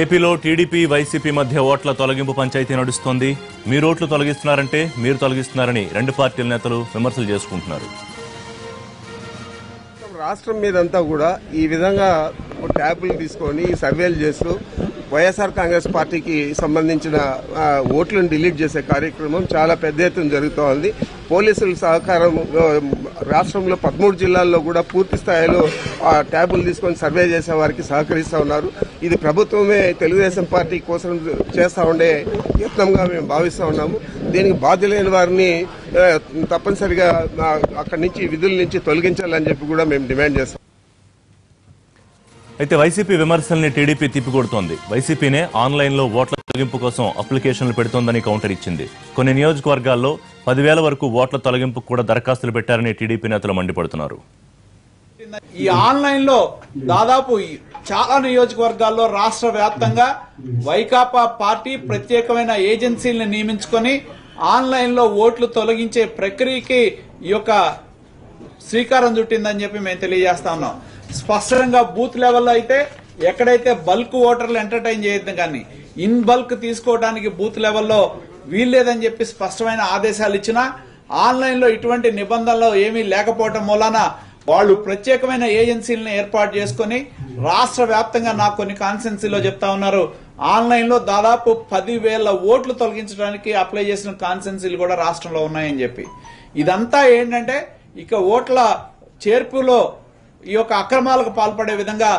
ఏపీలో TDP YCP మధ్య ఓట్ల తొలగింపు పంచాయతీ నడుస్తోంది. మీరు ఓట్లు తొలగిస్తున్నారంటే మీరు తొలగిస్తున్నారని రెండు పార్టీల నేతలు విమర్శలు చేసుకుంటున్నారు. రాష్ట్రం మీదంతా కూడా ఈ విధంగా ట్యాపులు తీసుకొని సర్వేలు చేస్తూ వైఎస్ఆర్ కాంగ్రెస్ పార్టీకి సంబంధించిన ఓట్లను డిలీట్ చేసే కార్యక్రమం చాలా పెద్ద ఎత్తున జరుగుతూ ఉంది. పోలీసుల సహకారం రాష్ట్రంలో పదమూడు జిల్లాల్లో కూడా పూర్తి స్థాయిలో ఆ ట్యాబులు తీసుకొని సర్వే చేసే వారికి సహకరిస్తూ ఉన్నారు. ఇది ప్రభుత్వమే తెలుగుదేశం పార్టీ కోసం చేస్తూ ఉండే యత్నంగా మేము భావిస్తూ ఉన్నాము. దీనికి బాధ్యులైన వారిని తప్పనిసరిగా అక్కడి నుంచి విధుల నుంచి తొలగించాలని చెప్పి కూడా మేము డిమాండ్ చేస్తాం. అయితే వైసీపీ విమర్శల్ని టీడీపీ తిప్పికొడుతోంది. వైసీపీనే ఆన్లైన్లో ఓట్ల తొలగింపు కోసం అప్లికేషన్లు పెడుతోందని కౌంటర్ ఇచ్చింది. కొన్ని నియోజకవర్గాల్లో పదివేల వరకు ఓట్ల తొలగింపుకు కూడా దరఖాస్తులు పెట్టారని టీడీపీ నేతలు మండిపడుతున్నారు. ఈ ఆన్లైన్లో దాదాపు చాలా నియోజకవర్గాల్లో రాష్ట్ర వ్యాప్తంగా వైకాపా పార్టీ ప్రత్యేకమైన ఏజెన్సీలను నియమించుకొని ఆన్లైన్లో ఓట్లు తొలగించే ప్రక్రియకి ఈ యొక్క శ్రీకారం చుట్టిందని చెప్పి మేము తెలియజేస్తా ఉన్నాం. స్పష్టంగా బూత్ లెవెల్లో అయితే ఎక్కడైతే బల్క్ ఓటర్లు ఎంటర్టైన్ చేయొద్దు కానీ ఇన్ బల్క్ తీసుకోవడానికి బూత్ లెవెల్లో వీల్లేదని చెప్పి స్పష్టమైన ఆదేశాలు ఇచ్చినా ఆన్లైన్లో ఇటువంటి నిబంధనలు ఏమీ లేకపోవటం మూలాన వాళ్ళు ప్రత్యేకమైన ఏజెన్సీలను ఏర్పాటు చేసుకొని రాష్ట్ర వ్యాప్తంగా నాకు కొన్ని కాన్స్టెన్సీలో చెప్తా ఉన్నారు. ఆన్లైన్లో దాదాపు పదివేల ఓట్లు తొలగించడానికి అప్లై చేసిన కాన్స్టెన్సీలు కూడా రాష్ట్రంలో ఉన్నాయని చెప్పి. ఇదంతా ఏంటంటే ఇక ఓట్ల చేర్పులో ఈ యొక్క అక్రమాలకు పాల్పడే విధంగా